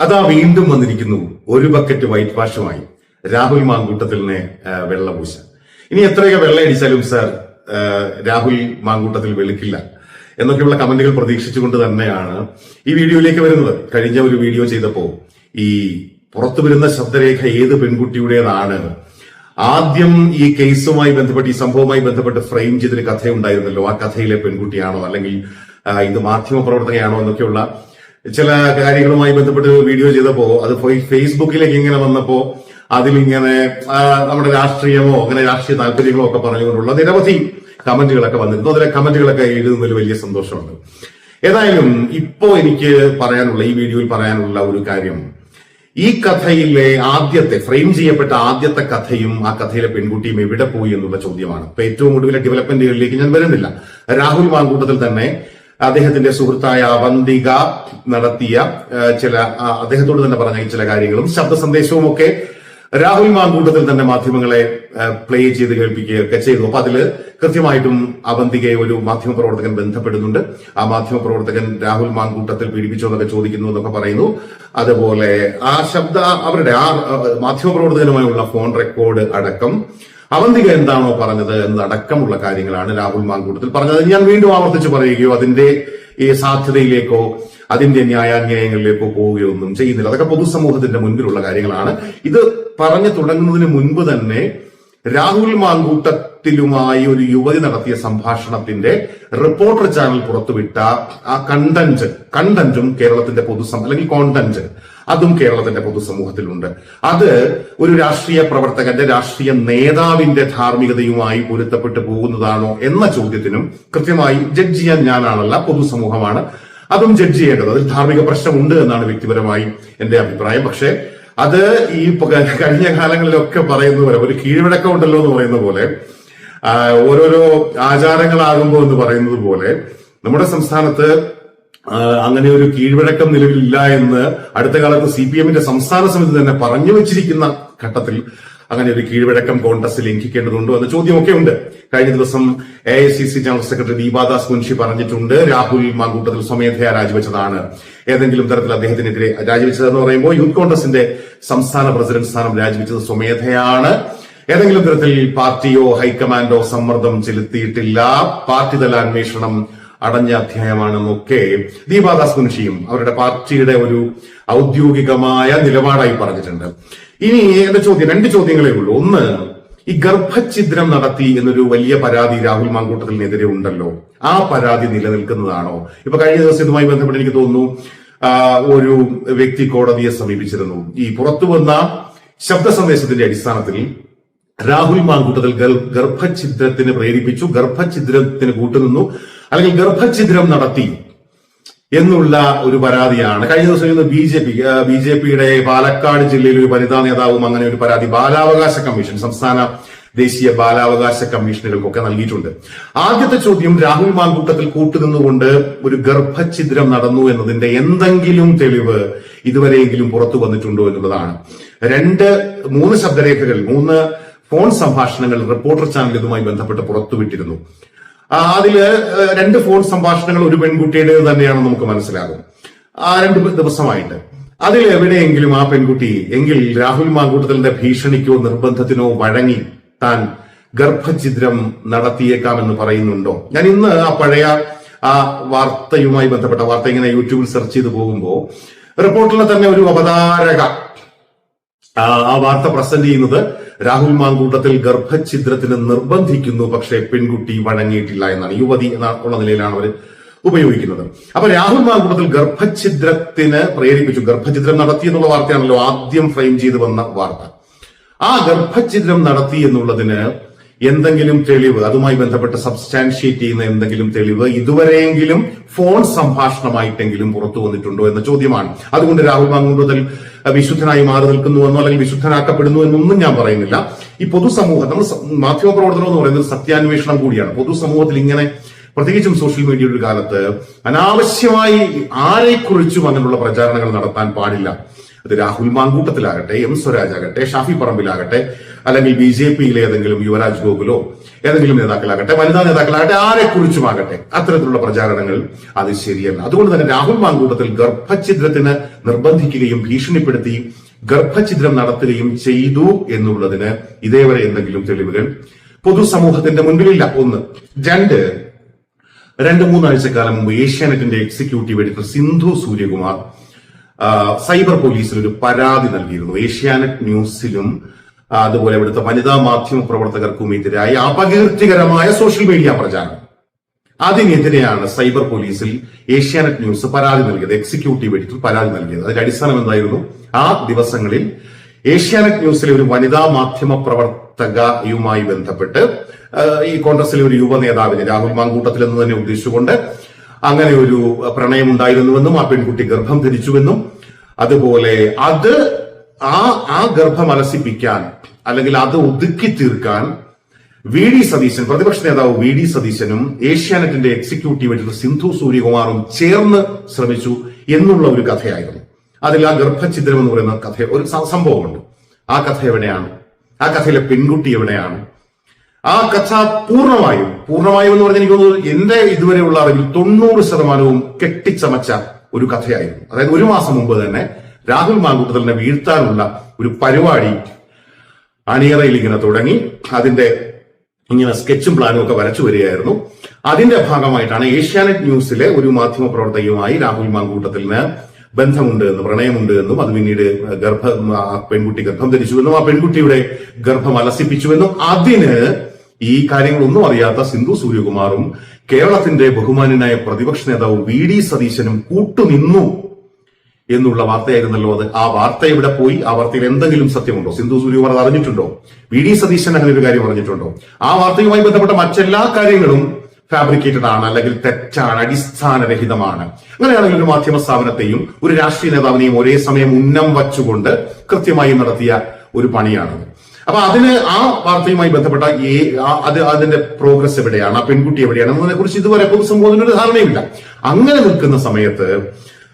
അതാ വീണ്ടും വന്നിരിക്കുന്നു ഒരു ബക്കറ്റ് വൈറ്റ് വാഷുമായി. രാഹുൽ മാങ്കൂട്ടത്തിലിനെ വെള്ള വെള്ളപൂശ ഇനി എത്രയൊക്കെ വെള്ളയടിച്ചാലും സാർ രാഹുൽ മാങ്കൂട്ടത്തിൽ വെളുക്കില്ല. എന്നൊക്കെയുള്ള കമന്റുകൾ പ്രതീക്ഷിച്ചുകൊണ്ട് തന്നെയാണ് ഈ വീഡിയോയിലേക്ക് വരുന്നത്. കഴിഞ്ഞ ഒരു വീഡിയോ ചെയ്തപ്പോൾ ഈ പുറത്തു വരുന്ന ശബ്ദരേഖ ഏത് പെൺകുട്ടിയുടേതാണ്? ആദ്യം ഈ കേസുമായി ബന്ധപ്പെട്ട് ഈ സംഭവവുമായി ബന്ധപ്പെട്ട് ഫ്രെയിം ചെയ്തൊരു കഥയുണ്ടായിരുന്നല്ലോ. ആ കഥയിലെ പെൺകുട്ടിയാണോ? അല്ലെങ്കിൽ ഇത് മാധ്യമ പ്രവർത്തകയാണോ എന്നൊക്കെയുള്ള ചില കാര്യങ്ങളുമായി ബന്ധപ്പെട്ട് വീഡിയോ ചെയ്തപ്പോ അത് ഫേസ്ബുക്കിലേക്ക് ഇങ്ങനെ വന്നപ്പോ അതിലിങ്ങനെ നമ്മുടെ രാഷ്ട്രീയമോ അങ്ങനെ രാഷ്ട്രീയ താല്പര്യങ്ങളോ ഒക്കെ പറഞ്ഞുകൊണ്ടുള്ള നിരവധി കമന്റുകളൊക്കെ വന്നിരുന്നു. അതിലെ കമന്റുകളൊക്കെ എഴുതുന്നതിൽ വലിയ സന്തോഷമുണ്ട്. ഏതായാലും ഇപ്പോ എനിക്ക് പറയാനുള്ള ഈ വീഡിയോയിൽ പറയാനുള്ള ഒരു കാര്യം. ഈ കഥയിലെ ആദ്യത്തെ ഫ്രെയിം ചെയ്യപ്പെട്ട ആദ്യത്തെ കഥയും ആ കഥയിലെ പെൺകുട്ടിയും എവിടെ പോയി എന്നുള്ള ചോദ്യമാണ്. ഇപ്പൊ ഏറ്റവും ഒടുവിലെ ഡെവലപ്മെന്റുകളിലേക്ക് ഞാൻ വരുന്നില്ല. രാഹുൽ മാങ്കൂട്ടത്തിൽ തന്നെ അദ്ദേഹത്തിന്റെ സുഹൃത്തായ അവന്തിക നടത്തിയ ചില അദ്ദേഹത്തോട് തന്നെ പറഞ്ഞ ചില കാര്യങ്ങളും ശബ്ദ സന്ദേശവും ഒക്കെ രാഹുൽ മാങ്കൂട്ടത്തിൽ തന്നെ മാധ്യമങ്ങളെ പ്ലേ ചെയ്ത് കേൾപ്പിക്കുകയൊക്കെ ചെയ്തു. അപ്പൊ അതിൽ കൃത്യമായിട്ടും അവന്തികയെ ഒരു മാധ്യമ പ്രവർത്തകൻ ബന്ധപ്പെടുന്നുണ്ട്. ആ മാധ്യമ പ്രവർത്തകൻ രാഹുൽ മാങ്കൂട്ടത്തിൽ പീഡിപ്പിച്ചോ എന്നൊക്കെ ചോദിക്കുന്നു എന്നൊക്കെ പറയുന്നു. അതുപോലെ ആ ശബ്ദ അവരുടെ ആ മാധ്യമ പ്രവർത്തകനുമായുള്ള ഫോൺ റെക്കോർഡ് അടക്കം അവന്തിക എന്താണോ പറഞ്ഞത് എന്നതടക്കമുള്ള കാര്യങ്ങളാണ് രാഹുൽ മാങ്കൂട്ടത്തിൽ പറഞ്ഞത്. ഞാൻ വീണ്ടും ആവർത്തിച്ച് പറയുകയോ അതിന്റെ ഈ സാധ്യതയിലേക്കോ അതിന്റെ ന്യായാന്യായങ്ങളിലേക്കോ പോവുകയോ ഒന്നും ചെയ്യുന്നില്ല. അതൊക്കെ പൊതുസമൂഹത്തിന്റെ മുൻപിലുള്ള കാര്യങ്ങളാണ്. ഇത് പറഞ്ഞു തുടങ്ങുന്നതിന് മുൻപ് തന്നെ രാഹുൽ മാങ്കൂട്ടത്തിലുമായി ഒരു യുവതി നടത്തിയ സംഭാഷണത്തിന്റെ റിപ്പോർട്ടർ ചാനൽ പുറത്തുവിട്ട ആ കണ്ടന്റ് കണ്ടന്റും കേരളത്തിന്റെ പൊതുസം അല്ലെങ്കിൽ കോണ്ടന്റ് അതും കേരളത്തിന്റെ പൊതുസമൂഹത്തിലുണ്ട്. അത് ഒരു രാഷ്ട്രീയ പ്രവർത്തകന്റെ രാഷ്ട്രീയ നേതാവിന്റെ ധാർമ്മികതയുമായി പൊരുത്തപ്പെട്ടു പോകുന്നതാണോ എന്ന ചോദ്യത്തിനും കൃത്യമായി ജഡ്ജ് ചെയ്യാൻ ഞാനാണല്ല പൊതുസമൂഹമാണ്. അതും ജഡ്ജ് ചെയ്യേണ്ടത്. അതിൽ ധാർമ്മിക പ്രശ്നമുണ്ട് എന്നാണ് വ്യക്തിപരമായി എന്റെ അഭിപ്രായം. പക്ഷേ അത് ഈ കഴിഞ്ഞ കാലങ്ങളിലൊക്കെ പറയുന്ന പോലെ ഒരു കീഴ്വഴക്കം ഉണ്ടല്ലോ എന്ന് പറയുന്ന പോലെ ഓരോരോ ആചാരങ്ങളാകുമ്പോൾ എന്ന് പറയുന്നത് പോലെ നമ്മുടെ സംസ്ഥാനത്ത് അങ്ങനെ ഒരു കീഴ്വഴക്കം നിലവിലില്ല എന്ന് അടുത്ത കാലത്ത് സി പി എമ്മിന്റെ സംസ്ഥാന സമിതി തന്നെ പറഞ്ഞു വെച്ചിരിക്കുന്ന ഘട്ടത്തിൽ അങ്ങനെ ഒരു കീഴ്വഴക്കം കോൺഗ്രസ് ലംഘിക്കേണ്ടതുണ്ടോ എന്ന ചോദ്യമൊക്കെ ഉണ്ട്. കഴിഞ്ഞ ദിവസം A I C C general secretary Deepa Das Munshi പറഞ്ഞിട്ടുണ്ട് രാഹുൽ മാങ്കൂട്ടത്തിൽ സ്വമേധയാ രാജിവെച്ചതാണ്. ഏതെങ്കിലും തരത്തിൽ അദ്ദേഹത്തിനെതിരെ രാജിവെച്ചതെന്ന് പറയുമ്പോൾ യൂത്ത് കോൺഗ്രസിന്റെ സംസ്ഥാന പ്രസിഡന്റ് സ്ഥാനം രാജിവെച്ചത് സ്വമേധയാണ്. ഏതെങ്കിലും തരത്തിൽ പാർട്ടിയോ ഹൈക്കമാൻഡോ സമ്മർദ്ദം ചെലുത്തിയിട്ടില്ല. പാർട്ടി തല അന്വേഷണം അടഞ്ഞ അധ്യായമാണെന്നൊക്കെ ദീപാദാസ് മുൻഷിയും അവരുടെ പാർട്ടിയുടെ ഒരു ഔദ്യോഗികമായ നിലപാടായി പറഞ്ഞിട്ടുണ്ട്. ഇനി എന്റെ ചോദ്യം? രണ്ട് ചോദ്യങ്ങളേ ഉള്ളൂ. ഒന്ന് ഈ ഗർഭഛിദ്രം നടത്തി എന്നൊരു വലിയ പരാതി രാഹുൽ മാങ്കൂട്ടത്തിനെതിരെ ഉണ്ടല്ലോ. ആ പരാതി നിലനിൽക്കുന്നതാണോ? ഇപ്പൊ കഴിഞ്ഞ ദിവസം ഇതുമായി ബന്ധപ്പെട്ട് എനിക്ക് തോന്നുന്നു ഒരു വ്യക്തി കോടതിയെ സമീപിച്ചിരുന്നു. ഈ പുറത്തു വന്ന ശബ്ദ സന്ദേശത്തിന്റെ അടിസ്ഥാനത്തിൽ രാഹുൽ മാങ്കൂട്ടത്തിൽ ഗർ- ഗർഭഛിദ്രത്തിന് പ്രേരിപ്പിച്ചു. ഗർഭഛിദ്രത്തിന് കൂട്ടുനിന്നു. അല്ലെങ്കിൽ ഗർഭഛിദ്രം നടത്തി എന്നുള്ള ഒരു പരാതിയാണ്. കഴിഞ്ഞ ദിവസം ഇന്ന് B J P B J പിയുടെ പാലക്കാട് ജില്ലയിൽ ഒരു വനിതാ നേതാവും അങ്ങനെ ഒരു പരാതി ബാലാവകാശ കമ്മീഷൻ സംസ്ഥാന ദേശീയ ബാലാവകാശ കമ്മീഷനുകൾക്കൊക്കെ നൽകിയിട്ടുണ്ട്. ആദ്യത്തെ ചോദ്യം രാഹുൽ മാങ്കൂട്ടത്തിൽ കൂട്ടുനിന്നുകൊണ്ട് ഒരു ഗർഭഛിദ്രം നടന്നു എന്നതിന്റെ എന്തെങ്കിലും തെളിവ് ഇതുവരെയെങ്കിലും പുറത്തു വന്നിട്ടുണ്ടോ എന്നുള്ളതാണ്. രണ്ട് മൂന്ന് ശബ്ദരേഖകൾ മൂന്ന് ഫോൺ സംഭാഷണങ്ങൾ റിപ്പോർട്ടർ ചാനൽ ഇതുമായി ബന്ധപ്പെട്ട് പുറത്തുവിട്ടിരുന്നു. അതിൽ രണ്ട് ഫോൺ സംഭാഷണങ്ങൾ ഒരു പെൺകുട്ടിയുടേത് തന്നെയാണ് നമുക്ക് മനസ്സിലാകും. ആ രണ്ട് ദിവസമായിട്ട്. അതിൽ എവിടെയെങ്കിലും ആ പെൺകുട്ടി എങ്കിൽ രാഹുൽ മാങ്കൂട്ടത്തിന്റെ ഭീഷണിക്കോ നിർബന്ധത്തിനോ വഴങ്ങി താൻ ഗർഭഛിദ്രം നടത്തിയേക്കാമെന്ന് പറയുന്നുണ്ടോ? ഞാൻ ഇന്ന് ആ പഴയ ആ വാർത്തയുമായി ബന്ധപ്പെട്ട വാർത്ത ഇങ്ങനെ യൂട്യൂബിൽ സെർച്ച് ചെയ്ത് പോകുമ്പോൾ റിപ്പോർട്ടിലെ തന്നെ ഒരു അവതാരക ആ വാർത്ത പ്രസന്റ് ചെയ്യുന്നത് രാഹുൽ മാങ്കൂട്ടത്തിൽ ഗർഭഛിദ്രത്തിന് നിർബന്ധിക്കുന്നു പക്ഷേ പെൺകുട്ടി വഴങ്ങിയിട്ടില്ല എന്നാണ്. യുവതി എന്നുള്ള നിലയിലാണ് അവർ ഉപയോഗിക്കുന്നത്. അപ്പൊ രാഹുൽ മാങ്കൂട്ടത്തിൽ ഗർഭഛിദ്രത്തിന് പ്രേരിപ്പിച്ചു. ഗർഭഛിദ്രം നടത്തി എന്നുള്ള വാർത്തയാണല്ലോ ആദ്യം ഫ്രെയിം ചെയ്ത് വന്ന വാർത്ത. ആ ഗർഭഛിദ്രം നടത്തി എന്നുള്ളതിന് എന്തെങ്കിലും തെളിവ് അതുമായി ബന്ധപ്പെട്ട് സബ്സ്റ്റാൻഷിയേറ്റ് ചെയ്യുന്ന എന്തെങ്കിലും തെളിവ് ഇതുവരെയെങ്കിലും ഫോൺ സംഭാഷണമായിട്ടെങ്കിലും പുറത്തു വന്നിട്ടുണ്ടോ എന്ന ചോദ്യമാണ്. അതുകൊണ്ട് രാഹുൽ മാങ്കൂട്ടത്തിൽ വിശുദ്ധനായി മാറി നിൽക്കുന്നുവെന്നോ അല്ലെങ്കിൽ വിശുദ്ധനാക്കപ്പെടുന്നു എന്നൊന്നും ഞാൻ പറയുന്നില്ല. ഈ പൊതുസമൂഹം നമ്മൾ മാധ്യമ പ്രവർത്തനം എന്ന് പറയുന്നത് സത്യാന്വേഷണം കൂടിയാണ്. പൊതുസമൂഹത്തിൽ ഇങ്ങനെ പ്രത്യേകിച്ചും സോഷ്യൽ മീഡിയയുടെ ഒരു കാലത്ത് അനാവശ്യമായി ആരെക്കുറിച്ചും അങ്ങനെയുള്ള പ്രചാരണങ്ങൾ നടത്താൻ പാടില്ല. അത് രാഹുൽ മാങ്കൂട്ടത്തിലാകട്ടെ എം സ്വരാജ് ആകട്ടെ ഷാഫി പറമ്പിലാകട്ടെ അല്ലെങ്കിൽ ബി ജെ പിയിലെ ഏതെങ്കിലും യുവരാജ് ഗോകുലോ ഏതെങ്കിലും നേതാക്കളാകട്ടെ വനിതാ നേതാക്കളാകട്ടെ ആരെക്കുറിച്ചുമാകട്ടെ അത്തരത്തിലുള്ള പ്രചാരണങ്ങൾ അത് ശരിയല്ല. അതുകൊണ്ട് തന്നെ രാഹുൽ മാങ്കൂട്ടത്തിൽ ഗർഭഛിദ്രത്തിന് നിർബന്ധിക്കുകയും ഭീഷണിപ്പെടുത്തി ഗർഭഛിദ്രം നടത്തുകയും ചെയ്തു എന്നുള്ളതിന് ഇതേവരെ എന്തെങ്കിലും തെളിവുകൾ? പൊതുസമൂഹത്തിന്റെ മുൻപിലില്ല. ഒന്ന് രണ്ട് രണ്ട് മൂന്നാഴ്ചക്കാലം മുമ്പ് ഏഷ്യാനെറ്റിന്റെ executive editor Sindhu Suryakumar cyber പോലീസിൽ ഒരു പരാതി നൽകിയിരുന്നു. ഏഷ്യാനെറ്റ് ന്യൂസിലും അതുപോലെ ഇവിടുത്തെ വനിതാ മാധ്യമ പ്രവർത്തകർക്കും എതിരായ അപകീർത്തികരമായ സോഷ്യൽ മീഡിയ പ്രചാരണം. അതിനെതിരെയാണ് സൈബർ പോലീസിൽ ഏഷ്യാനെറ്റ് ന്യൂസ് പരാതി നൽകിയത് എക്സിക്യൂട്ടീവ് എഡിറ്റർ പരാതി നൽകിയത്. അതിന്റെ അടിസ്ഥാനം എന്തായിരുന്നു? ആ ദിവസങ്ങളിൽ ഏഷ്യാനെറ്റ് ന്യൂസിലെ ഒരു വനിതാ മാധ്യമ പ്രവർത്തകയുമായി ബന്ധപ്പെട്ട് ഈ കോൺഗ്രസിലെ ഒരു യുവ നേതാവിനെ രാഹുൽ മാങ്കൂട്ടത്തിൽ എന്ന് തന്നെ ഉദ്ദേശിച്ചുകൊണ്ട് അങ്ങനെ ഒരു പ്രണയം ഉണ്ടായിരുന്നുവെന്നും ആ പെൺകുട്ടി ഗർഭം ധരിച്ചുവെന്നും അതുപോലെ അത് ആ ആ ഗർഭം അലസിപ്പിക്കാൻ അല്ലെങ്കിൽ അത് ഒതുക്കി തീർക്കാൻ വി ഡി സതീശൻ പ്രതിപക്ഷ നേതാവ് വി ഡി സതീശനും ഏഷ്യാനെറ്റിന്റെ എക്സിക്യൂട്ടീവ് എഡിറ്റർ സിന്ധു സൂര്യകുമാറും ചേർന്ന് ശ്രമിച്ചു എന്നുള്ള ഒരു കഥയായിരുന്നു. അതിൽ ആ ഗർഭഛിദ്രം എന്ന് പറയുന്ന കഥ ഒരു സംഭവമുണ്ട്. ആ കഥ എവിടെയാണ്? ആ കഥയിലെ പെൺകുട്ടി എവിടെയാണ്? ആ കഥ പൂർണമായും പൂർണമായും എന്ന് പറഞ്ഞാൽ എനിക്ക് തോന്നുന്നു എന്റെ ഇതുവരെയുള്ള അറിവിൽ തൊണ്ണൂറ് ശതമാനവും കെട്ടിച്ചമച്ച ഒരു കഥയായിരുന്നു. അതായത് ഒരു മാസം മുമ്പ് തന്നെ രാഹുൽ മാങ്കൂട്ടത്തിനെ വീഴ്ത്താനുള്ള ഒരു പരിപാടി അണിയറയിൽ ഇങ്ങനെ തുടങ്ങി. അതിന്റെ ഇങ്ങനെ സ്കെച്ചും പ്ലാനും ഒക്കെ വരച്ചു വരികയായിരുന്നു. അതിന്റെ ഭാഗമായിട്ടാണ് ഏഷ്യാനെറ്റ് ന്യൂസിലെ ഒരു മാധ്യമ പ്രവർത്തകയുമായി രാഹുൽ മാങ്കൂട്ടത്തിന് ബന്ധമുണ്ട് എന്ന് പ്രണയമുണ്ട് എന്നും അത് പിന്നീട് ഗർഭ പെൺകുട്ടി ഗർഭം ധരിച്ചുവെന്നും ആ പെൺകുട്ടിയുടെ ഗർഭം അലസിപ്പിച്ചുവെന്നും അതിന് ഈ കാര്യങ്ങളൊന്നും അറിയാത്ത സിന്ധു സൂര്യകുമാറും കേരളത്തിന്റെ ബഹുമാനനായ പ്രതിപക്ഷ നേതാവ് വി ഡി സതീശനും കൂട്ടുനിന്നു. എന്നുള്ള വാർത്തയായിരുന്നല്ലോ അത്. ആ വാർത്ത ഇവിടെ പോയി? ആ വാർത്തയിൽ എന്തെങ്കിലും സത്യമുണ്ടോ? സിന്ധു സൂര്യകുമാർ അറിഞ്ഞിട്ടുണ്ടോ? വി ഡി സതീശൻ അങ്ങനെ ഒരു കാര്യം പറഞ്ഞിട്ടുണ്ടോ ആ വാർത്തയുമായി ബന്ധപ്പെട്ട മറ്റെല്ലാ കാര്യങ്ങളും ഫാബ്രിക്കേറ്റഡ് ആണ് അല്ലെങ്കിൽ തെറ്റാണ് അടിസ്ഥാനരഹിതമാണ്. അങ്ങനെയാണെങ്കിൽ ഒരു മാധ്യമ സ്ഥാപനത്തെയും ഒരു രാഷ്ട്രീയ നേതാവിനെയും ഒരേ സമയം ഉന്നം വച്ചുകൊണ്ട് കൃത്യമായി നടത്തിയ ഒരു പണിയാണത്. അപ്പൊ അതിന് ആ വാർത്തയുമായി ബന്ധപ്പെട്ട ഈ അത് അതിന്റെ പ്രോഗ്രസ് എവിടെയാണ്? ആ പെൺകുട്ടി എവിടെയാണ്? എന്നതിനെ കുറിച്ച് ഇതുവരെ പൊതുസംബോധന ഒരു ധാരണയുമില്ല. അങ്ങനെ നിൽക്കുന്ന സമയത്ത്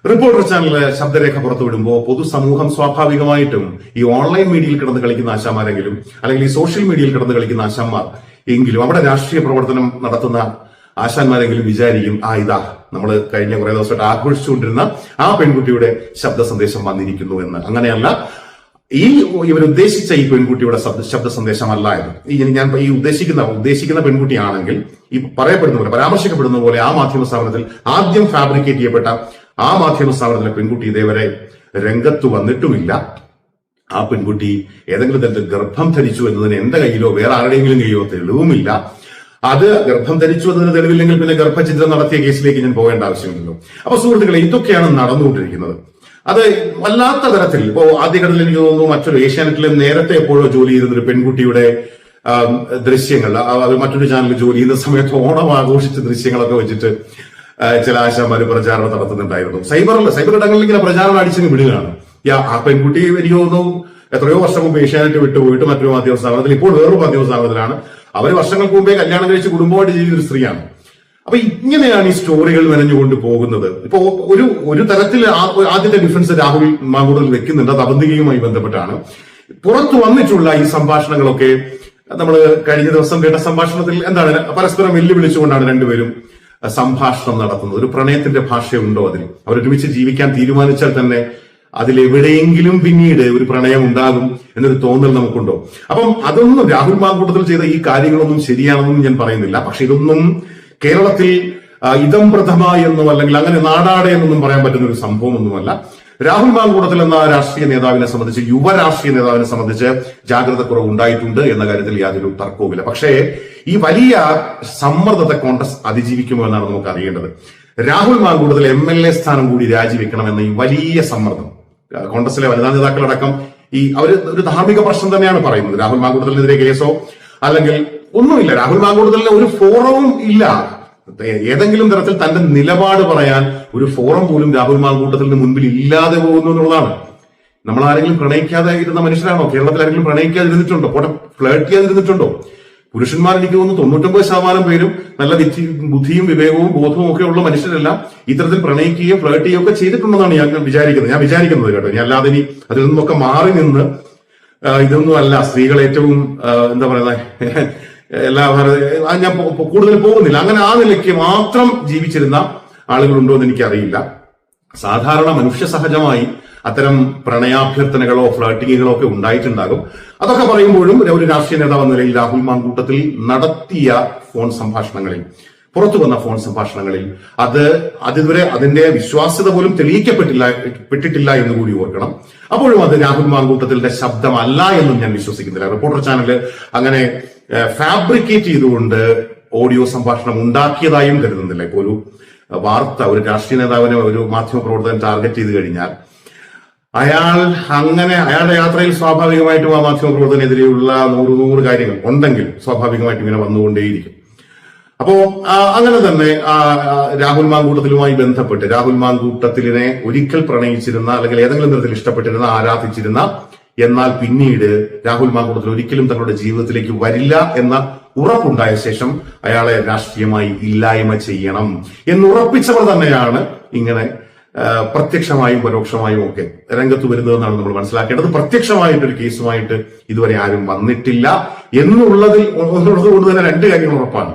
റിപ്പോർട്ടർ ചാനലിലെ ശബ്ദരേഖ പുറത്തു വിടുമ്പോൾ പൊതുസമൂഹം സ്വാഭാവികമായിട്ടും ഈ ഓൺലൈൻ മീഡിയയിൽ കിടന്ന് കളിക്കുന്ന ആശാമാരെങ്കിലും അല്ലെങ്കിൽ ഈ സോഷ്യൽ മീഡിയയിൽ കിടന്ന് കളിക്കുന്ന ആശാന്മാർ എങ്കിലും അവിടെ രാഷ്ട്രീയ പ്രവർത്തനം നടത്തുന്ന ആശാന്മാരെങ്കിലും വിചാരിക്കും ആ ഇതാ നമ്മൾ കഴിഞ്ഞ കുറെ ദിവസമായിട്ട് ആഘോഷിച്ചുകൊണ്ടിരുന്ന ആ പെൺകുട്ടിയുടെ ശബ്ദ സന്ദേശം വന്നിരിക്കുന്നു എന്ന്. അങ്ങനെയല്ല ഈ ഇവരുദ്ദേശിച്ച ഈ പെൺകുട്ടിയുടെ ശബ്ദ സന്ദേശം സന്ദേശമല്ല ഇത് ഞാൻ ഈ ഉദ്ദേശിക്കുന്ന ഉദ്ദേശിക്കുന്ന പെൺകുട്ടിയാണെങ്കിൽ ഈ പറയപ്പെടുന്ന പോലെ പരാമർശിക്കപ്പെടുന്ന പോലെ ആ മാധ്യമ സ്ഥാപനത്തിൽ ആദ്യം ഫാബ്രിക്കേറ്റ് ചെയ്യപ്പെട്ട ആ മാധ്യമ സ്ഥാപനത്തിലെ പെൺകുട്ടി ഇതേവരെ രംഗത്ത് വന്നിട്ടുമില്ല. ആ പെൺകുട്ടി ഏതെങ്കിലും തരത്തിൽ ഗർഭം ധരിച്ചു എന്നതിന് എന്റെ കയ്യിലോ വേറെ ആരുടെയെങ്കിലും കയ്യോ തെളിവുമില്ല. അത് ഗർഭം ധരിച്ചു എന്നതിന് തെളിവില്ലെങ്കിൽ പിന്നെ ഗർഭചിത്രം നടത്തിയ കേസിലേക്ക് ഞാൻ പോകേണ്ട ആവശ്യമില്ലല്ലോ. അപ്പൊ സുഹൃത്തുക്കളെ ഇതൊക്കെയാണ് നടന്നുകൊണ്ടിരിക്കുന്നത്. അത് വല്ലാത്ത തരത്തിൽ ഇപ്പോ ആദ്യഘട്ടത്തിൽ എനിക്ക് തോന്നുന്നു മറ്റൊരു ഏഷ്യാനെറ്റിൽ നേരത്തെ എപ്പോഴോ ജോലി ചെയ്തിരുന്ന ഒരു പെൺകുട്ടിയുടെ ദൃശ്യങ്ങൾ മറ്റൊരു ചാനലിൽ ജോലി ചെയ്യുന്ന സമയത്ത് ഓണം ആഘോഷിച്ച ദൃശ്യങ്ങളൊക്കെ വെച്ചിട്ട് ചില ആശാമാര് പ്രചാരണം നടത്തുന്നുണ്ടായിരുന്നു. സൈബറിൽ സൈബർ ഇടങ്ങളിൽ ഇങ്ങനെ പ്രചാരണം അടിച്ചിങ്ങ് വിടുകയാണ്. ആ പെൺകുട്ടി എനിക്ക് എത്രയോ വർഷം മുമ്പ് ഏഷ്യാനെറ്റ് വിട്ടുപോയിട്ട് മറ്റൊരു മാധ്യമ സ്ഥാപനത്തിൽ ഇപ്പോൾ വേറൊരു മാധ്യമ സ്ഥാപനത്തിലാണ് അവർ വർഷങ്ങൾക്ക് മുമ്പേ കല്യാണം കഴിച്ച് കുടുംബമായിട്ട് ജീവിക്കുന്ന ഒരു സ്ത്രീയാണ്. അപ്പൊ ഇങ്ങനെയാണ് ഈ സ്റ്റോറികൾ മെനഞ്ഞുകൊണ്ട് പോകുന്നത്. ഇപ്പൊ ഒരു ഒരു തരത്തിൽ ആദ്യത്തെ ഡിഫൻസ് രാഹുൽ മാങ്കൂടൽ വെക്കുന്നുണ്ട്. അത് അവന്തികയുമായി ബന്ധപ്പെട്ടാണ്. പുറത്തു വന്നിട്ടുള്ള ഈ സംഭാഷണങ്ങളൊക്കെ നമ്മൾ കഴിഞ്ഞ ദിവസം കേട്ട സംഭാഷണത്തിൽ എന്താണ് പരസ്പരം വെല്ലുവിളിച്ചുകൊണ്ടാണ് രണ്ടുപേരും സംഭാഷണം നടത്തുന്നത് ഒരു പ്രണയത്തിന്റെ ഭാഷയുണ്ടോ അതിൽ? അവരൊരുമിച്ച് ജീവിക്കാൻ തീരുമാനിച്ചാൽ തന്നെ അതിലെവിടെയെങ്കിലും പിന്നീട് ഒരു പ്രണയം ഉണ്ടാകും എന്നൊരു തോന്നൽ നമുക്കുണ്ടോ? അപ്പം അതൊന്നും രാഹുൽ മാങ്കൂട്ടത്തിൽ ചെയ്ത ഈ കാര്യങ്ങളൊന്നും ശരിയാണെന്നും ഞാൻ പറയുന്നില്ല. പക്ഷെ ഇതൊന്നും കേരളത്തിൽ ഇതം പ്രഥമ എന്നോ അല്ലെങ്കിൽ അങ്ങനെ നാടാടെ എന്നൊന്നും പറയാൻ പറ്റുന്ന ഒരു സംഭവമൊന്നുമല്ല. രാഹുൽ മാങ്കൂടത്തിൽ എന്ന രാഷ്ട്രീയ നേതാവിനെ സംബന്ധിച്ച് യുവ രാഷ്ട്രീയ നേതാവിനെ സംബന്ധിച്ച് ജാഗ്രത കുറവ് ഉണ്ടായിട്ടുണ്ട് എന്ന കാര്യത്തിൽ യാതൊരു തർക്കവുമില്ല. പക്ഷേ ഈ വലിയ സമ്മർദ്ദത്തെ കോൺഗ്രസ് അതിജീവിക്കുമോ എന്നാണ് നമുക്ക് അറിയേണ്ടത്. Rahul Mankoottathil M L A സ്ഥാനം കൂടി രാജിവെക്കണമെന്ന ഈ വലിയ സമ്മർദ്ദം. കോൺഗ്രസിലെ വനിതാ നേതാക്കളടക്കം ഈ അവർ ഒരു ധാർമ്മിക പ്രശ്നം തന്നെയാണ് പറയുന്നത്. രാഹുൽ മാങ്കൂടത്തിനെതിരെ കേസോ അല്ലെങ്കിൽ ഒന്നുമില്ല. രാഹുൽ മാങ്കൂടത്തിലെ ഒരു ഫോറവും ഇല്ല. ഏതെങ്കിലും തരത്തിൽ തന്റെ നിലപാട് പറയാൻ ഒരു ഫോറം പോലും രാഹുൽ മാങ്കൂട്ടത്തിന് മുൻപിൽ ഇല്ലാതെ പോകുന്നു എന്നുള്ളതാണ്. നമ്മൾ ആരെങ്കിലും പ്രണയിക്കാതെ ഇരുന്ന മനുഷ്യരാണോ? കേരളത്തിൽ ആരെങ്കിലും പ്രണയിക്കാതിരുന്നിട്ടുണ്ടോ? പോട്ടെ ഫ്ലേർട്ട് ചെയ്യാതിരുന്നിട്ടുണ്ടോ? പുരുഷന്മാർ എനിക്ക് തോന്നുന്നു തൊണ്ണൂറ്റൊമ്പത് ശതമാനം പേരും നല്ല വിധി ബുദ്ധിയും വിവേകവും ബോധവും ഒക്കെ ഉള്ള മനുഷ്യരെല്ലാം ഇത്തരത്തിൽ പ്രണയിക്കുകയും ഫ്ലേർട്ട് ചെയ്യുകയും ഒക്കെ ചെയ്തിട്ടുണ്ടെന്നാണ് ഞാൻ വിചാരിക്കുന്നത്. ഞാൻ വിചാരിക്കുന്നത് കേട്ടോ ഞാൻ അല്ലാതെ ഇനി അതിൽ നിന്നൊക്കെ മാറി നിന്ന് ഇതൊന്നും അല്ല സ്ത്രീകൾ ഏറ്റവും എന്താ പറയുന്നത് എല്ലാ ഭാരത ഞാൻ കൂടുതൽ പോകുന്നില്ല. അങ്ങനെ ആ നിലയ്ക്ക് മാത്രം ജീവിച്ചിരുന്ന ആളുകളുണ്ടോ എന്ന് എനിക്കറിയില്ല. സാധാരണ മനുഷ്യ സഹജമായി അത്തരം പ്രണയാഭ്യർത്ഥനകളോ ഫ്ലാറ്റിങ്ങുകളോ ഒക്കെ ഉണ്ടായിട്ടുണ്ടാകും. അതൊക്കെ പറയുമ്പോഴും ഒരു രാഷ്ട്രീയ നേതാവ് എന്ന നിലയിൽ രാഹുൽ മാങ്കൂട്ടത്തിൽ നടത്തിയ ഫോൺ സംഭാഷണങ്ങളിൽ പുറത്തു വന്ന ഫോൺ സംഭാഷണങ്ങളിൽ അത് അതിവരെ അതിന്റെ വിശ്വാസ്യത പോലും തെളിയിക്കപ്പെട്ടില്ല പെട്ടിട്ടില്ല എന്ന് കൂടി ഓർക്കണം. അപ്പോഴും അത് രാഹുൽ മാങ്കൂട്ടത്തിന്റെ ശബ്ദമല്ല എന്നും ഞാൻ വിശ്വസിക്കുന്നില്ല. റിപ്പോർട്ടർ ചാനൽ അങ്ങനെ ഫാബ്രിക്കേറ്റ് ചെയ്തുകൊണ്ട് ഓഡിയോ സംഭാഷണം ഉണ്ടാക്കിയതായും കരുതുന്നില്ല. ഇപ്പോൾ ഒരു വാർത്ത ഒരു രാഷ്ട്രീയ നേതാവിനെ ഒരു മാധ്യമ പ്രവർത്തകൻ ടാർഗറ്റ് ചെയ്ത് കഴിഞ്ഞാൽ അയാൾ അങ്ങനെ അയാളുടെ യാത്രയിൽ സ്വാഭാവികമായിട്ടും ആ മാധ്യമ പ്രവർത്തനെതിരെയുള്ള നൂറ് നൂറ് കാര്യങ്ങൾ ഉണ്ടെങ്കിൽ സ്വാഭാവികമായിട്ടും ഇങ്ങനെ വന്നുകൊണ്ടേയിരിക്കും. അപ്പോ അങ്ങനെ തന്നെ രാഹുൽ മാങ്കൂട്ടത്തിലുമായി ബന്ധപ്പെട്ട് രാഹുൽ മാങ്കൂട്ടത്തിലിനെ ഒരിക്കൽ പ്രണയിച്ചിരുന്ന അല്ലെങ്കിൽ ഏതെങ്കിലും തരത്തിൽ ഇഷ്ടപ്പെട്ടിരുന്ന ആരാധിച്ചിരുന്ന എന്നാൽ പിന്നീട് രാഹുൽ മാങ്കൂട്ടത്തിൽ ഒരിക്കലും തങ്ങളുടെ ജീവിതത്തിലേക്ക് വരില്ല എന്ന ഉറപ്പുണ്ടായ ശേഷം അയാളെ രാഷ്ട്രീയമായി ഇല്ലായ്മ ചെയ്യണം എന്നുറപ്പിച്ചവർ തന്നെയാണ് ഇങ്ങനെ പ്രത്യക്ഷമായും പരോക്ഷമായും ഒക്കെ രംഗത്ത് വരുന്നതെന്നാണ് നമ്മൾ മനസ്സിലാക്കേണ്ടത്. പ്രത്യക്ഷമായിട്ട് ഒരു കേസുമായിട്ട് ഇതുവരെ ആരും വന്നിട്ടില്ല എന്നുള്ളതിൽ എന്നുള്ളത് കൊണ്ട് തന്നെ രണ്ട് കാര്യങ്ങൾ ഉറപ്പാണ്.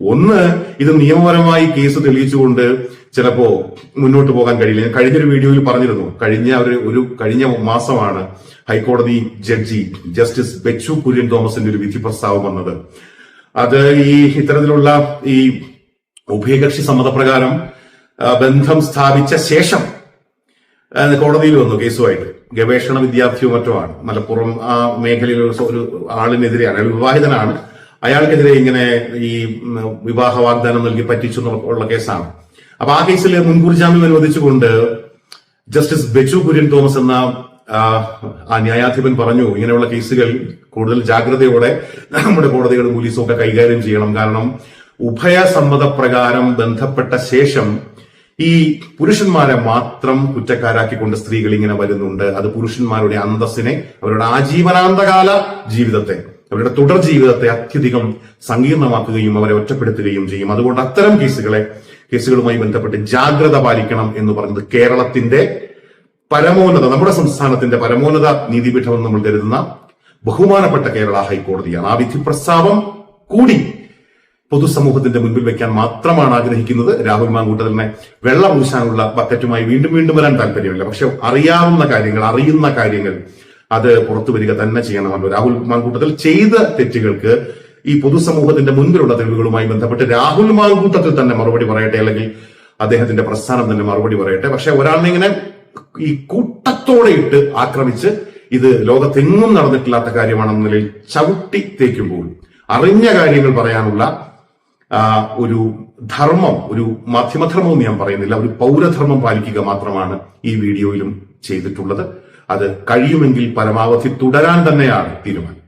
ഒന്ന് ഇത് നിയമപരമായി കേസ് തെളിയിച്ചുകൊണ്ട് ചിലപ്പോ മുന്നോട്ട് പോകാൻ കഴിയില്ല. കഴിഞ്ഞൊരു വീഡിയോയിൽ പറഞ്ഞിരുന്നു. കഴിഞ്ഞ ഒരു ഒരു കഴിഞ്ഞ മാസമാണ് ഹൈക്കോടതി ജഡ്ജി ജസ്റ്റിസ് ബെച്ചു കുര്യൻ തോമസിന്റെ ഒരു വിധി പ്രസ്താവം വന്നത്. അത് ഈ ഇത്തരത്തിലുള്ള ഈ ഉഭയകക്ഷി സമ്മതപ്രകാരം ബന്ധം സ്ഥാപിച്ച ശേഷം കോടതിയിൽ വന്നു കേസുമായിട്ട്. ഗവേഷണ വിദ്യാർത്ഥിയോ മറ്റോ ആണ്. മലപ്പുറം ആ മേഖലയിലുള്ള ഒരു ആളിനെതിരെയാണ് വിവാഹിതനാണ്. അയാൾക്കെതിരെ ഇങ്ങനെ ഈ വിവാഹ വാഗ്ദാനം നൽകി പറ്റിച്ചു ഉള്ള കേസാണ്. അപ്പൊ ആ കേസിൽ മുൻകൂർ ജാമ്യം അനുവദിച്ചുകൊണ്ട് ജസ്റ്റിസ് ബെച്ചു കുര്യൻ തോമസ് എന്ന ആ ന്യായാധിപൻ പറഞ്ഞു ഇങ്ങനെയുള്ള കേസുകൾ കൂടുതൽ ജാഗ്രതയോടെ നമ്മുടെ കോടതികളും പോലീസും ഒക്കെ കൈകാര്യം ചെയ്യണം. കാരണം ഉഭയസമ്മത പ്രകാരം ബന്ധപ്പെട്ട ശേഷം ഈ പുരുഷന്മാരെ മാത്രം കുറ്റക്കാരാക്കിക്കൊണ്ട് സ്ത്രീകൾ ഇങ്ങനെ വരുന്നുണ്ട്. അത് പുരുഷന്മാരുടെ അന്തസ്സിനെ അവരുടെ ആജീവനാന്തകാല ജീവിതത്തെ അവരുടെ തുടർ ജീവിതത്തെ അത്യധികം സങ്കീർണമാക്കുകയും അവരെ ഒറ്റപ്പെടുത്തുകയും ചെയ്യും. അതുകൊണ്ട് അത്തരം കേസുകളെ കേസുകളുമായി ബന്ധപ്പെട്ട് ജാഗ്രത പാലിക്കണം എന്ന് പറഞ്ഞത് കേരളത്തിന്റെ പരമോന്നത നമ്മുടെ സംസ്ഥാനത്തിന്റെ പരമോന്നത നീതിപീഠം നമ്മൾ കരുതുന്ന ബഹുമാനപ്പെട്ട കേരള ഹൈക്കോടതിയാണ്. ആ വിധി പ്രസ്താവം കൂടി പൊതുസമൂഹത്തിന്റെ മുൻപിൽ വെക്കാൻ മാത്രമാണ് ആഗ്രഹിക്കുന്നത്. രാഹുൽ മാങ്കൂട്ടലിനെ വെള്ളം പൂശാനുള്ള ബക്കറ്റുമായി വീണ്ടും വീണ്ടും വരാൻ താല്പര്യമില്ല. പക്ഷെ അറിയാവുന്ന കാര്യങ്ങൾ അറിയുന്ന കാര്യങ്ങൾ അത് പുറത്തു വരിക തന്നെ ചെയ്യണമല്ലോ രാഹുൽ മാങ്കൂട്ടത്തിൽ ചെയ്ത തെറ്റുകൾക്ക് ഈ പൊതുസമൂഹത്തിന്റെ മുൻപിലുള്ള തെളിവുകളുമായി ബന്ധപ്പെട്ട് രാഹുൽ മാങ്കൂട്ടത്തിൽ തന്നെ മറുപടി പറയട്ടെ അല്ലെങ്കിൽ അദ്ദേഹത്തിന്റെ പ്രസ്ഥാനം തന്നെ മറുപടി പറയട്ടെ. പക്ഷെ ഒരാളിനെ ഈ കൂട്ടത്തോടെ ഇട്ട് ആക്രമിച്ച് ഇത് ലോകത്തെങ്ങും നടന്നിട്ടില്ലാത്ത കാര്യമാണെന്ന നിലയിൽ ചവിട്ടി തേക്കുമ്പോൾ അറിഞ്ഞ കാര്യങ്ങൾ പറയാനുള്ള ഒരു ധർമ്മം ഒരു മാധ്യമധർമ്മവും ഞാൻ പറയുന്നില്ല ഒരു പൗരധർമ്മം പാലിക്കുക മാത്രമാണ് ഈ വീഡിയോയിലും ചെയ്തിട്ടുള്ളത്. അത് കഴിയുമെങ്കിൽ പരമാവധി തുടരാൻ തന്നെയാണ് തീരുമാനം.